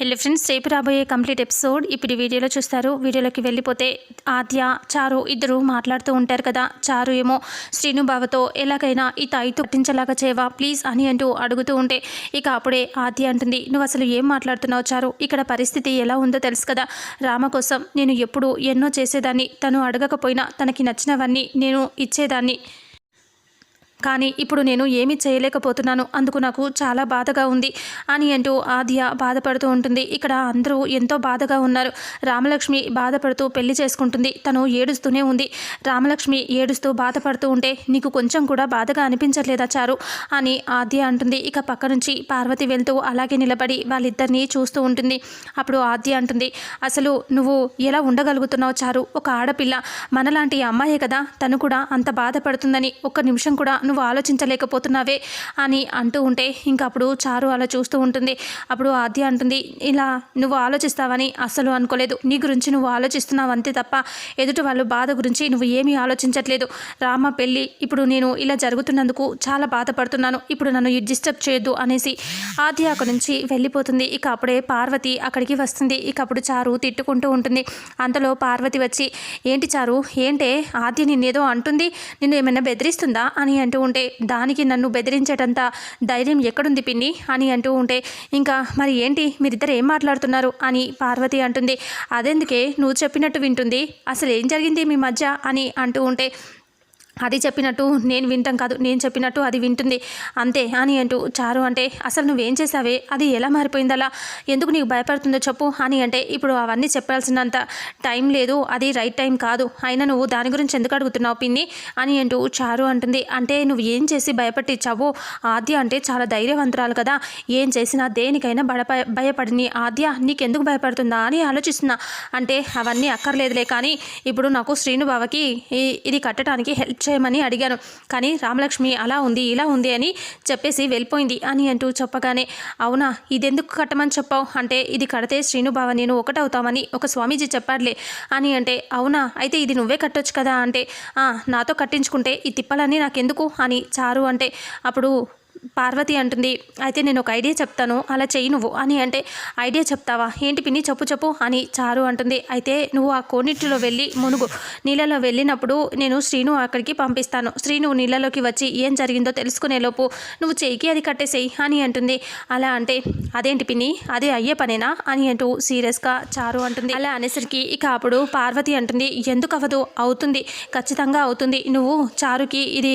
Hello friends రేపు రాబోయే complete episode ఇప్పుడు వీడియోలో చూస్తారు. వీడియోలోకి వెళ్ళిపోతే ఆద్య చారు ఇద్దరు మాట్లాడుతూ ఉంటారు కదా. చారు ఏమో శ్రీను బావతో ఎలాగైనా ఈ తాయితో పట్టించేలాగా చేయవా? ప్లీజ్ అని అంటూ అడుగుతూ ఉంటే ఇక అప్పుడే ఆద్య అంటుంది నువ్వు అసలు ఏం మాట్లాడుతున్నావు చారు? ఇక్కడ పరిస్థితి ఎలా ఉందో తెలుసు కదా. రామ కోసం నేను ఎప్పుడు ఎన్నో చేసేదాన్ని తను అడగకపోయినా తనకి నచ్చినవన్నీ నేను ఇచ్చేదాన్ని. కానీ ఇప్పుడు నేను ఏమీ చేయలేకపోతున్నాను. అందుకు నాకు చాలా బాధగా ఉంది అని అంటూ ఆద్య బాధపడుతూ ఉంటుంది. ఇక్కడ అందరూ ఎంతో బాధగా ఉన్నారు. రామలక్ష్మి బాధపడుతూ పెళ్ళి చేసుకుంటుంది. తను ఏడుస్తూనే ఉంది. రామలక్ష్మి ఏడుస్తూ బాధపడుతూ ఉంటే నీకు కొంచెం కూడా బాధగా అనిపించట్లేదా చారు? అని ఆద్య అంటుంది. ఇక పక్క నుంచి పార్వతి వెళ్తూ అలాగే నిలబడి వాళ్ళిద్దరినీ చూస్తూ ఉంటుంది. అప్పుడు ఆద్య అంటుంది అసలు నువ్వు ఎలా ఉండగలుగుతున్నావు చారు? ఒక ఆడపిల్ల. మనలాంటి అమ్మాయే కదా. తను కూడా అంత బాధపడుతుందని ఒక్క నిమిషం కూడా నువ్వు ఆలోచించలేకపోతున్నావే అని అంటూ ఉంటే ఇంకా అప్పుడు చారు అలా చూస్తూ ఉంటుంది. అప్పుడు ఆద్య అంటుంది ఇలా నువ్వు ఆలోచిస్తావని అస్సలు అనుకోలేదు. నీ గురించి నువ్వు ఆలోచిస్తున్నావు అంతే తప్ప ఎదుటి వాళ్ళు బాధ గురించి నువ్వు ఏమీ ఆలోచించట్లేదు. రామ పెళ్ళి ఇప్పుడు నేను ఇలా జరుగుతున్నందుకు చాలా బాధపడుతున్నాను. ఇప్పుడు నన్ను డిస్టర్బ్ చేయొద్దు అనేసి ఆద్య అక్కడి నుంచి వెళ్ళిపోతుంది. ఇక అప్పుడే పార్వతి అక్కడికి వస్తుంది. ఇక అప్పుడు చారు తిట్టుకుంటూ ఉంటుంది. అంతలో పార్వతి వచ్చి ఏంటి చారు? ఏంటే? ఆద్య నిన్నేదో అంటుంది. నిన్ను ఏమైనా బెదిరిస్తుందా? అని అంటూ అంటూ ఉంటే దానికి నన్ను బెదిరించేటంత ధైర్యం ఎక్కడుంది పిన్ని? అని అంటూ ఉంటే ఇంకా మరి ఏంటి? మీరిద్దరు ఏం మాట్లాడుతున్నారు? అని పార్వతి అంటుంది. అదెందుకే? నువ్వు చెప్పినట్టు వింటుంది. అసలు ఏం జరిగింది మీ మధ్య? అని అంటూ ఉంటే అది చెప్పినట్టు నేను వింటాం కాదు నేను చెప్పినట్టు అది వింటుంది. అంతే అని అంటూ చారు అంటే అసలు నువ్వేం చేసావే అది ఎలా మారిపోయిందలా ఎందుకు నీకు భయపడుతుందో చెప్పు అని అంటే ఇప్పుడు అవన్నీ చెప్పాల్సినంత టైం లేదు అది రైట్ టైం కాదు. అయినా నువ్వు దాని గురించి ఎందుకు అడుగుతున్నావు పిన్ని? అని అంటూ చారు అంటుంది. అంటే నువ్వు ఏం చేసి భయపట్టించావు ఆద్య అంటే చాలా ధైర్యవంతురాలు కదా. ఏం చేసినా దేనికైనా బడప భయపడిని ఆద్య నీకెందుకు భయపడుతుందా? అని ఆలోచిస్తున్నా. అంటే అవన్నీ అక్కర్లేదులే కానీ ఇప్పుడు నాకు శ్రీనుబావకి ఇది కట్టడానికి హెల్ప్ చేయమని అడిగాను. కానీ రామలక్ష్మి అలా ఉంది ఇలా ఉంది అని చెప్పేసి వెళ్ళిపోయింది అని అంటూ చెప్పగానే అవునా ఇదెందుకు కట్టమని చెప్పావు? అంటే ఇది కడితే శ్రీనుబావ నేను ఒకటవుతామని ఒక స్వామీజీ చెప్పాడులే అని అంటే అవునా అయితే ఇది నువ్వే కట్టొచ్చు కదా అంటే నాతో కట్టించుకుంటే ఈ తిప్పలన్నీ నాకెందుకు? అని చారు అంటే అప్పుడు పార్వతి అంటుంది అయితే నేను ఒక ఐడియా చెప్తాను అలా చెయ్యి నువ్వు. అని అంటే ఐడియా చెప్తావా? ఏంటి పిన్ని? చెప్పు చెప్పు. అని చారు అంటుంది అయితే నువ్వు ఆ కోనిటిలో వెళ్ళి మునుగు. నీళ్ళలో వెళ్ళినప్పుడు నేను శ్రీను అక్కడికి పంపిస్తాను. శ్రీను నీళ్ళలోకి వచ్చి ఏం జరిగిందో తెలుసుకునేలోపు నువ్వు చెయ్యికి అది కట్టేసేయి అని అంటుంది. అలా అంటే అదేంటి పిన్ని? అదే అయ్యే పనేనా? అని అంటూ సీరియస్గా చారు అంటుంది. అలా అనేసరికి ఇక అప్పుడు పార్వతి అంటుంది ఎందుకు అవ్వదు? అవుతుంది. ఖచ్చితంగా అవుతుంది. నువ్వు చారుకి ఇది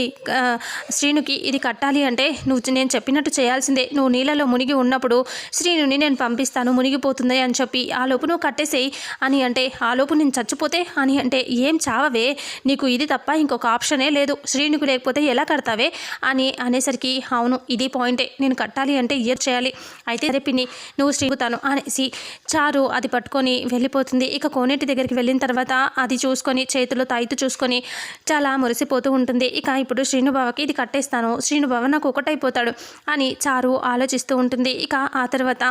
శ్రీనుకి ఇది కట్టాలి అంటే నువ్వు నేను చెప్పినట్టు చేయాల్సిందే. నువ్వు నీళ్ళలో మునిగి ఉన్నప్పుడు శ్రీనుని నేను పంపిస్తాను మునిగిపోతుంది అని చెప్పి ఆ లోపు నువ్వు కట్టేసేయి అని అంటే ఆ లోపు నేను చచ్చిపోతే అని అంటే ఏం చావవే? నీకు ఇది తప్ప ఇంకొక ఆప్షనే లేదు. శ్రీనుకు లేకపోతే ఎలా కడతావే? అని అనేసరికి అవును ఇది పాయింటే నేను కట్టాలి అంటే ఇయర్ చేయాలి? అయితే రేపిని నువ్వు శ్రీగుతాను అనేసి చారు అది పట్టుకొని వెళ్ళిపోతుంది. ఇక కోనేటి దగ్గరికి వెళ్ళిన తర్వాత అది చూసుకొని చేతిలో తాయితు చూసుకొని చాలా మురిసిపోతూ ఉంటుంది. ఇక ఇప్పుడు శ్రీనుబావకి ఇది కట్టేస్తాను. శ్రీనుబావ నాకు ఒకటైపోతాడు అని చారు ఆలోచిస్తూ ఉంటుంది. ఇక ఆ తర్వాత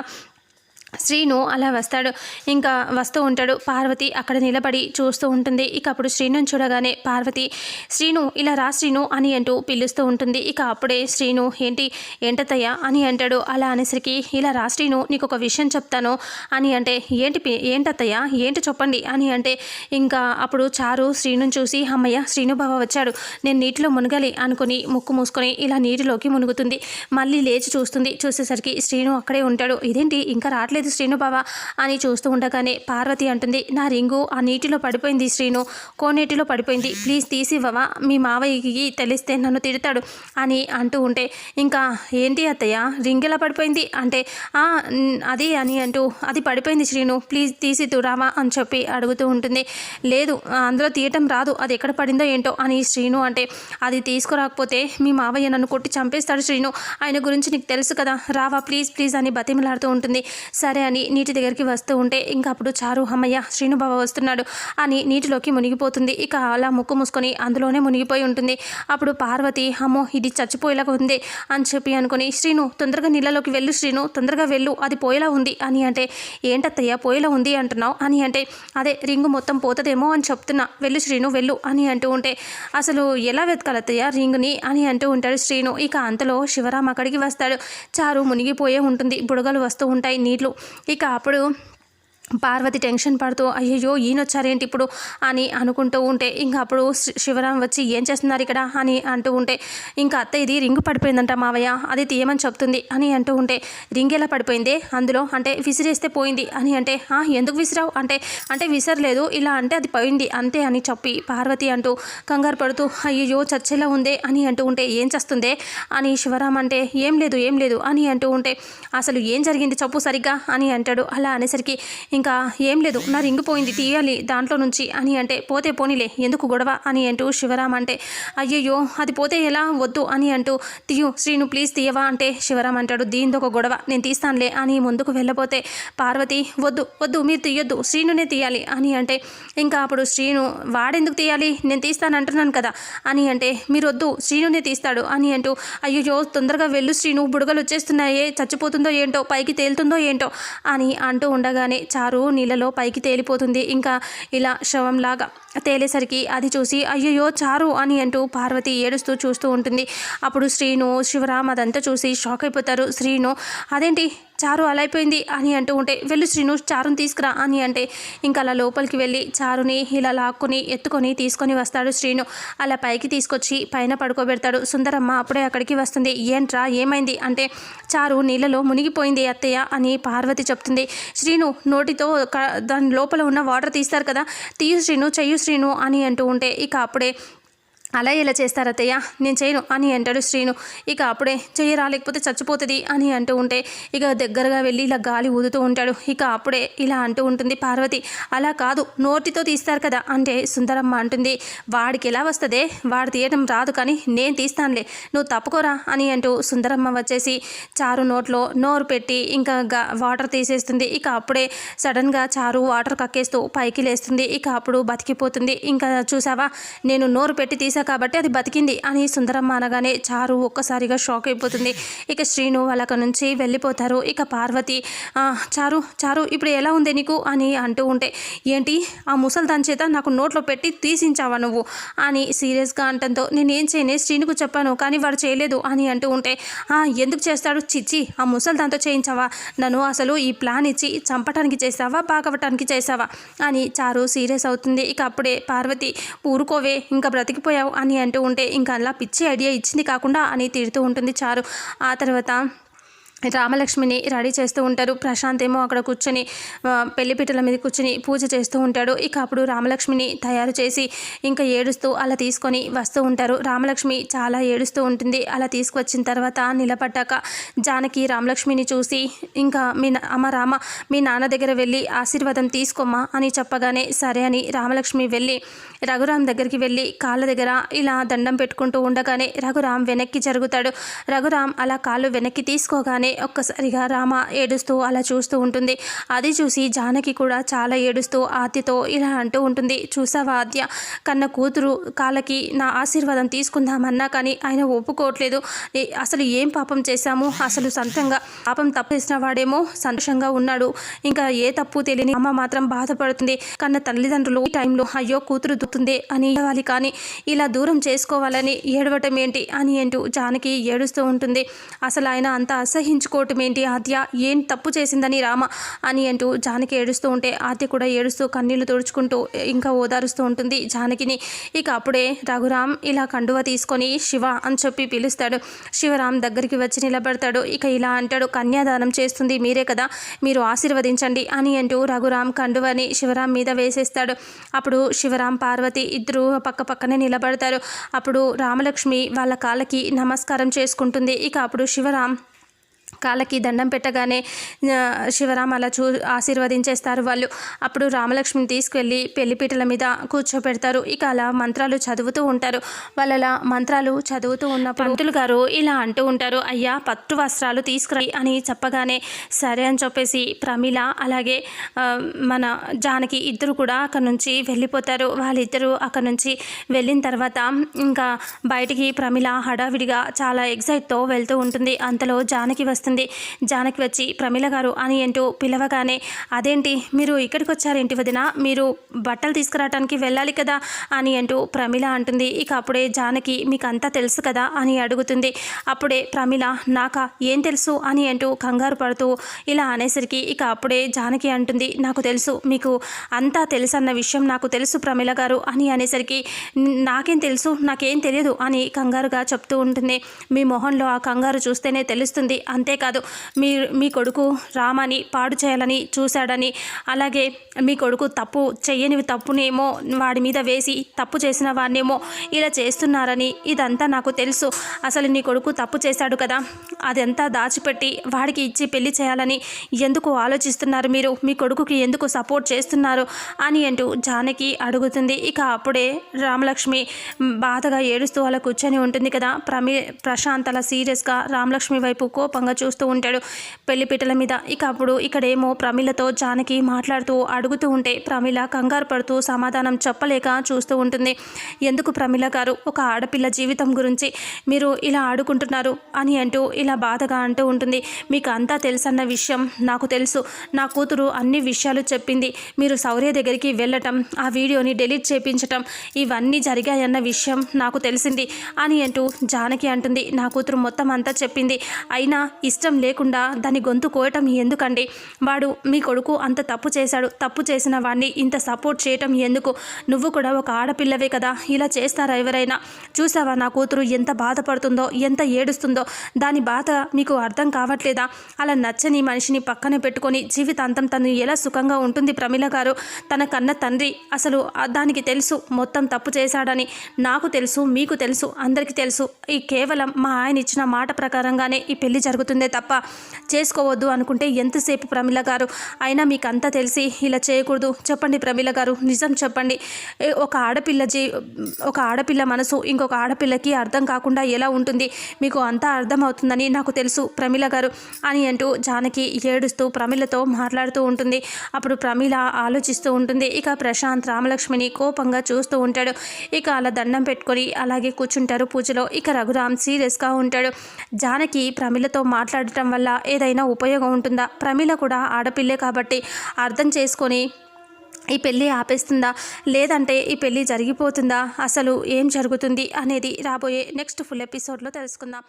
శ్రీను అలా వస్తాడు. ఇంకా వస్తూ ఉంటాడు. పార్వతి అక్కడ నిలబడి చూస్తూ ఉంటుంది. ఇక అప్పుడు శ్రీనుని చూడగానే పార్వతి శ్రీను ఇలా రా శ్రీను అని అంటూ పిలుస్తూ ఉంటుంది. ఇక అప్పుడే శ్రీను ఏంటి? ఏంటత్తయ్య? అని అంటాడు. అలా అనేసరికి ఇలా రా శ్రీను నీకు ఒక విషయం చెప్తాను అని అంటే ఏంటి పి- ఏంటత్తయ్య? ఏంటి చెప్పండి? అని అంటే ఇంకా అప్పుడు చారు శ్రీను చూసి అమ్మయ్య శ్రీను బావ వచ్చాడు. నేను నీటిలో మునగాలి అనుకుని ముక్కు మూసుకొని ఇలా నీటిలోకి మునుగుతుంది. మళ్ళీ లేచి చూస్తుంది. చూసేసరికి శ్రీను అక్కడే ఉంటాడు. ఇదేంటి? ఇంకా రావట్లేదు? శ్రీను బావ అని చూస్తూ ఉండగానే పార్వతి అంటుంది నా రింగు ఆ నీటిలో పడిపోయింది శ్రీను కోనేటిలో పడిపోయింది. ప్లీజ్ తీసివ్వవా మీ మావయ్యకి తెలిస్తే నన్ను తిడతాడు అని అంటూ ఉంటే ఇంకా ఏంటి అత్తయ్య? రింగ్ ఎలా పడిపోయింది? అంటే అది అని అంటూ అది పడిపోయింది శ్రీను ప్లీజ్ తీసి తురావా అని చెప్పి అడుగుతూ ఉంటుంది. లేదు అందులో తీయటం రాదు అది ఎక్కడ పడిందో ఏంటో అని శ్రీను అంటే అది తీసుకురాకపోతే మీ మావయ్య నన్ను కొట్టి చంపేస్తాడు శ్రీను. ఆయన గురించి నీకు తెలుసు కదా రావా ప్లీజ్ ప్లీజ్ అని బతిమలాడుతూ ఉంటుంది. సరే అని నీటి దగ్గరికి వస్తూ ఉంటే ఇంకా అప్పుడు చారు అమ్మయ్య శ్రీను వస్తున్నాడు అని నీటిలోకి మునిగిపోతుంది. ఇక అలా ముక్కు మూసుకొని అందులోనే మునిగిపోయి ఉంటుంది. అప్పుడు పార్వతి అమ్మో ఇది చచ్చిపోయేలాగా ఉంది అని చెప్పి అనుకుని శ్రీను తొందరగా నీళ్ళలోకి వెళ్ళు శ్రీను తొందరగా వెళ్ళు అది పోయేలా ఉంది అని అంటే ఏంటత్తయ్య పోయేలా ఉంది అంటున్నావు అని అంటే అదే రింగు మొత్తం పోతుందేమో అని చెప్తున్నా వెళ్ళు శ్రీను వెళ్ళు అని అంటూ ఉంటే అసలు ఎలా వెతకాలత్తయ్య రింగుని అని అంటూ ఉంటాడు శ్రీను. ఇక అంతలో శివరాం అక్కడికి వస్తాడు. చారు మునిగిపోయే ఉంటుంది. బుడగలు వస్తూ ఉంటాయి నీళ్ళు. ఇక అప్పుడు పార్వతి టెన్షన్ పడుతూ అయ్యయ్యో ఈయనొచ్చారేంటి ఇప్పుడు? అని అనుకుంటూ ఉంటే ఇంకా అప్పుడు శి- శివరాం వచ్చి ఏం చేస్తున్నారు ఇక్కడ? అని అంటూ ఉంటే ఇంకా అత్త ఇది రింగ్ పడిపోయిందంట మావయ్య అది తీయమని చెప్తుంది అని అంటూ ఉంటే రింగ్ ఎలా పడిపోయింది? అందులో అంటే విసిరేస్తే పోయింది అని అంటే ఎందుకు విసిరావు? అంటే అంటే విసరలేదు ఇలా అంటే అది పోయింది అంతే అని చెప్పి పార్వతి అంటూ కంగారు పడుతూ అయ్యయ్యో చచ్చేలా ఉందే? అని అంటూ ఉంటే ఏం చేస్తుందే? అని శివరాం అంటే ఏం లేదు ఏం లేదు అని అంటూ ఉంటే అసలు ఏం జరిగింది? చెప్పు సరిగ్గా అని అంటాడు. అలా అనేసరికి ఇంకా ఏం లేదు. నా రింగు పోయింది తీయాలి దాంట్లో నుంచి. అని అంటే పోతే పోనీలే ఎందుకు గొడవ? అని అంటూ శివరామ్ అంటే అయ్యయ్యో అది పోతే ఎలా? వద్దు అని అంటూ తీయు శ్రీను ప్లీజ్ తీయవా? అంటే శివరామ్ అంటాడు దీంతో ఒక గొడవ నేను తీస్తానులే అని ముందుకు వెళ్ళబోతే పార్వతి వద్దు వద్దు మీరు తీయొద్దు శ్రీనునే తీయాలి అని అంటే ఇంకా అప్పుడు శ్రీను వాడెందుకు తీయాలి? నేను తీస్తాను అంటున్నాను కదా అని అంటే మీరు వద్దు శ్రీనునే తీస్తాడు అని అంటూ అయ్యో తొందరగా వెళ్ళు శ్రీను బుడగలు వచ్చేస్తున్నాయే చచ్చిపోతుందో ఏంటో పైకి తేలుతుందో ఏంటో అని అంటూ ఉండగానే చారు నీళ్ళలో పైకి తేలిపోతుంది. ఇంకా ఇలా శవంలాగా తేలేసరికి అది చూసి అయ్యయ్యో చారు అని అంటూ పార్వతి ఏడుస్తూ చూస్తూ ఉంటుంది. అప్పుడు శ్రీను శివరామ్ అదంతా చూసి షాక్ అయిపోతారు. శ్రీను అదేంటి? చారు అలా అయిపోయింది అని అంటూ ఉంటే వెళ్ళు శ్రీను చారుని తీసుకురా అని అంటే ఇంకా అలా లోపలికి వెళ్ళి చారుని ఇలా లాక్కుని ఎత్తుకొని తీసుకొని వస్తాడు శ్రీను. అలా పైకి తీసుకొచ్చి పైన పడుకోబెడతాడు. సుందరమ్మ అప్పుడే అక్కడికి వస్తుంది. ఏంట్రా ఏమైంది? అంటే చారు నీళ్ళలో మునిగిపోయింది అత్తయ్య అని పార్వతి చెప్తుంది. శ్రీను నోటితో దాని లోపల ఉన్న వాటర్ తీస్తారు కదా. తీయు శ్రీను చెయ్యు శ్రీను అని అంటూ ఉంటే ఇక అప్పుడే అలా ఇలా చేస్తారు నేను చేయను అని అంటాడు శ్రీను. ఇక అప్పుడే చెయ్యరా లేకపోతే చచ్చిపోతుంది అని అంటూ ఉంటే ఇక దగ్గరగా వెళ్ళి ఇలా గాలి ఊదుతూ ఉంటాడు. ఇక అప్పుడే ఇలా అంటూ ఉంటుంది పార్వతి అలా కాదు నోటితో తీస్తారు కదా అంటే సుందరమ్మ అంటుంది. వాడికి ఎలా వస్తుందే? వాడు తీయటం రాదు కానీ నేను తీస్తానులే. నువ్వు తప్పుకోరా అని అంటూ సుందరమ్మ వచ్చేసి చారు నోట్లో నోరు పెట్టి ఇంకా వాటర్ తీసేస్తుంది. ఇక అప్పుడే సడన్గా చారు వాటర్ కక్కేస్తూ పైకి లేస్తుంది. ఇక అప్పుడు బతికిపోతుంది. ఇంకా చూసావా? నేను నోరు పెట్టి తీసా కాబట్టి అది బతికింది అని సుందరమ్మ అనగానే చారు ఒక్కసారిగా షాక్ అయిపోతుంది. ఇక శ్రీను వాళ్ళక నుంచి వెళ్ళిపోతారు. ఇక పార్వతి చారు చారు ఇప్పుడు ఎలా ఉంది నీకు? అని అంటూ ఉంటే ఏంటి ఆ ముసలి దాని చేత నాకు నోట్లో పెట్టి తీసించావా నువ్వు? అని సీరియస్గా అంటంతో నేను ఏం చేయనే? శ్రీనుకు చెప్పాను కానీ వాడు చేయలేదు అని అంటూ ఉంటే "ఆ, ఎందుకు చేస్తాడు? చిచ్చి ఆ ముసలి దాంతో చేయించావా? నన్ను అసలు ఈ ప్లాన్ ఇచ్చి చంపటానికి చేసావా బాగవటానికి చేసావా అని చారు సీరియస్ అవుతుంది. ఇక అప్పుడే పార్వతి ఊరుకోవే ఇంకా బ్రతికిపోయావు. అని అంటూ ఉంటే ఇంకా అలా పిచ్చి ఐడియా ఇచ్చింది కాకుండా అని తిడుతూ ఉంటుంది చారు. ఆ తర్వాత రామలక్ష్మిని రెడీ చేస్తూ ఉంటారు. ప్రశాంత్ ఏమో అక్కడ కూర్చొని పెళ్ళిపీటల మీద కూర్చొని పూజ చేస్తూ ఉంటాడు. ఇక అప్పుడు రామలక్ష్మిని తయారు చేసి ఇంకా ఏడుస్తూ అలా తీసుకొని వస్తూ ఉంటారు. రామలక్ష్మి చాలా ఏడుస్తూ ఉంటుంది. అలా తీసుకొచ్చిన తర్వాత నిలబడ్డాక జానకి రామలక్ష్మిని చూసి ఇంకా మీ నా- అమ్మ రామ మీ నాన్న దగ్గర వెళ్ళి ఆశీర్వాదం తీసుకోమ్మా అని చెప్పగానే సరే అని రామలక్ష్మి వెళ్ళి రఘురామ్ దగ్గరికి వెళ్ళి కాళ్ళ దగ్గర ఇలా దండం పెట్టుకుంటూ ఉండగానే రఘురామ్ వెనక్కి జరుగుతాడు. రఘురామ్ అలా కాళ్ళు వెనక్కి తీసుకోగానే ఒక్కసారిగా రామ ఏడుస్తూ అలా చూస్తూ ఉంటుంది. అది చూసి జానకి కూడా చాలా ఏడుస్తూ ఆతితో ఇలా అంటూ ఉంటుంది. చూసావా ఆద్య? కన్న కూతురు కాళ్ళకి నా ఆశీర్వాదం తీసుకుందామన్నా కానీ ఆయన ఒప్పుకోవట్లేదు. అసలు ఏం పాపం చేశాము? అసలు సొంతంగా పాపం తప్పేసిన వాడేమో సంతోషంగా ఉన్నాడు. ఇంకా ఏ తప్పు తెలియని అమ్మ మాత్రం బాధపడుతుంది. కన్న తల్లిదండ్రులు ఈ టైంలో అయ్యో కూతురు దుతుంది అని ఇవ్వాలి కానీ ఇలా దూరం చేసుకోవాలని ఏడవటం ఏంటి అని అంటూ జానకి ఏడుస్తూ ఉంటుంది. అసలు ఆయన అంత అసహించుకోవటం ఏంటి? ఆద్య ఏం తప్పు చేసిందని రామ అని అంటూ జానకి ఏడుస్తూ ఉంటే ఆద్య కూడా ఏడుస్తూ కన్నీళ్ళు తుడుచుకుంటూ ఇంకా ఓదారుస్తూ ఉంటుంది జానకిని. ఇక అప్పుడే రఘురామ్ ఇలా కండువ తీసుకొని శివ అని చెప్పి పిలుస్తాడు. శివరామ్ దగ్గరికి వచ్చి నిలబడతాడు. ఇక ఇలా అంటాడు కన్యాదానం చేస్తుంది మీరే కదా మీరు ఆశీర్వదించండి అని అంటూ రఘురామ్ కండువని శివరామ్ మీద వేసేస్తాడు. అప్పుడు శివరామ్ పార్వతి ఇద్దరు పక్క పక్కనే నిలబడతారు. అప్పుడు రామలక్ష్మి వాళ్ళ కాళ్ళకి నమస్కారం చేసుకుంటుంది. ఇక అప్పుడు శివరామ్ కాళ్ళకి దండం పెట్టగానే శివరామ శివరాం అలా చూ ఆశీర్వదించేస్తారు వాళ్ళు. అప్పుడు రామలక్ష్మిని తీసుకెళ్ళి పెళ్ళిపీటల మీద కూర్చోపెడతారు. ఇక అలా మంత్రాలు చదువుతూ ఉంటారు. వాళ్ళలా మంత్రాలు చదువుతూ ఉన్న పంతులు గారు ఇలా అంటూ ఉంటారు అయ్యా పట్టు వస్త్రాలు తీసుకురా అని చెప్పగానే సరే అని చెప్పేసి ప్రమిళ అలాగే మన జానకి ఇద్దరు కూడా అక్కడ నుంచి వెళ్ళిపోతారు. వాళ్ళిద్దరూ అక్కడ నుంచి వెళ్ళిన తర్వాత ఇంకా బయటికి ప్రమిళ హడావిడిగా చాలా ఎగ్జైట్తో వెళ్తూ ఉంటుంది. అంతలో జానకి వస్తుంది చేస్తుంది. జానకి వచ్చి ప్రమిళ గారు అని అంటూ పిలవగానే అదేంటి మీరు ఇక్కడికి వచ్చారేంటి వదిన? మీరు బట్టలు తీసుకురావడానికి వెళ్ళాలి కదా? అని అంటూ ప్రమిళ అంటుంది. ఇక అప్పుడే జానకి మీకు అంతా తెలుసు కదా? అని అడుగుతుంది. అప్పుడే ప్రమిళ నాకా? ఏం తెలుసు? అని అంటూ కంగారు పడుతూ ఇలా అనేసరికి ఇక అప్పుడే జానకి అంటుంది నాకు తెలుసు మీకు అంతా తెలుసు అన్న విషయం నాకు తెలుసు ప్రమిళ గారు అని అనేసరికి నాకేం తెలుసు నాకేం తెలియదు అని కంగారుగా చెప్తూ ఉంటుంది. మీ మొహంలో ఆ కంగారు చూస్తేనే తెలుస్తుంది. అంతే అంతేకాదు మీ మీ కొడుకు రామని పాడు చేయాలని చూశాడని అలాగే మీ కొడుకు తప్పు చెయ్యనివి తప్పునేమో వాడి మీద వేసి తప్పు చేసిన వాడినేమో ఇలా చేస్తున్నారని ఇదంతా నాకు తెలుసు. అసలు నీ కొడుకు తప్పు చేశాడు కదా అదంతా దాచిపెట్టి వాడికి ఇచ్చి పెళ్ళి చేయాలని ఎందుకు ఆలోచిస్తున్నారు మీరు? మీ కొడుకుకి ఎందుకు సపోర్ట్ చేస్తున్నారు అని అంటూ జానకి అడుగుతుంది. ఇక అప్పుడే రామలక్ష్మి బాధగా ఏడుస్తూ అలా కూర్చొని ఉంటుంది కదా. ప్రమే ప్రశాంత్ అలా సీరియస్గా రామలక్ష్మి వైపు కోపంగా చూస్తూ ఉంటాడు. పెళ్ళిపీటల మీద ఇక అప్పుడు ఇక్కడేమో ప్రమిలతో జానకి మాట్లాడుతూ అడుగుతూ ఉంటే ప్రమిల కంగారు పడుతూ సమాధానం చెప్పలేక చూస్తూ ఉంటుంది. ఎందుకు ప్రమిళ గారు ఒక ఆడపిల్ల జీవితం గురించి మీరు ఇలా ఆడుకుంటున్నారు అని అంటూ ఇలా బాధగా అంటూ ఉంటుంది. మీకు అంతా తెలుసన్న విషయం నాకు తెలుసు. నా కూతురు అన్ని విషయాలు చెప్పింది. మీరు శౌర్య దగ్గరికి వెళ్ళటం ఆ వీడియోని డిలీట్ చేయించటం ఇవన్నీ జరిగాయన్న విషయం నాకు తెలిసింది అని అంటూ జానకి అంటుంది. నా కూతురు మొత్తం అంతా చెప్పింది. అయినా ఇష్టం లేకుండా దాని గొంతు కోయటం ఎందుకండి? వాడు మీ కొడుకు అంత తప్పు చేశాడు. తప్పు చేసిన వాడిని ఇంత సపోర్ట్ చేయటం ఎందుకు? నువ్వు కూడా ఒక ఆడపిల్లవే కదా. ఇలా చేస్తారా ఎవరైనా? చూసావా నా కూతురు ఎంత బాధపడుతుందో ఎంత ఏడుస్తుందో? దాని బాధ మీకు అర్థం కావట్లేదా? అలా నచ్చని మనిషిని పక్కన పెట్టుకొని జీవితాంతం తను ఎలా సుఖంగా ఉంటుంది ప్రమిళ గారు? తన కన్న తండ్రి అసలు దానికి తెలుసు మొత్తం తప్పు చేశాడని నాకు తెలుసు మీకు తెలుసు అందరికీ తెలుసు. ఈ కేవలం మా ఆయన ఇచ్చిన మాట ప్రకారంగానే ఈ పెళ్ళి జరుగుతుంది. తప్ప చేసుకోవద్దు అనుకుంటే ఎంతసేపు ప్రమిళ గారు? అయినా మీకు అంతా తెలిసి ఇలా చేయకూడదు. చెప్పండి ప్రమిళ గారు నిజం చెప్పండి. ఒక ఆడపిల్ల జీ ఒక ఆడపిల్ల మనసు ఇంకొక ఆడపిల్లకి అర్థం కాకుండా ఎలా ఉంటుంది? మీకు అంతా అర్థమవుతుందని నాకు తెలుసు ప్రమిళ గారు అని అంటూ జానకి ఏడుస్తూ ప్రమిళతో మాట్లాడుతూ ఉంటుంది. అప్పుడు ప్రమిళ ఆలోచిస్తూ ఉంటుంది. ఇక ప్రశాంత్ రామలక్ష్మిని కోపంగా చూస్తూ ఉంటాడు. ఇక అలా దండం పెట్టుకొని అలాగే కూర్చుంటారు పూజలో. ఇక రఘురామ్ సీరియస్గా ఉంటాడు. జానకి ప్రమిళతో మా మాట్లాడటం వల్ల ఏదైనా ఉపయోగం ఉంటుందా? ప్రమిళ కూడా ఆడపిల్లే కాబట్టి అర్థం చేసుకొని ఈ పెళ్ళి ఆపేస్తుందా? లేదంటే ఈ పెళ్ళి జరిగిపోతుందా? అసలు ఏం జరుగుతుంది? అనేది రాబోయే నెక్స్ట్ ఫుల్ ఎపిసోడ్లో తెలుసుకుందాం.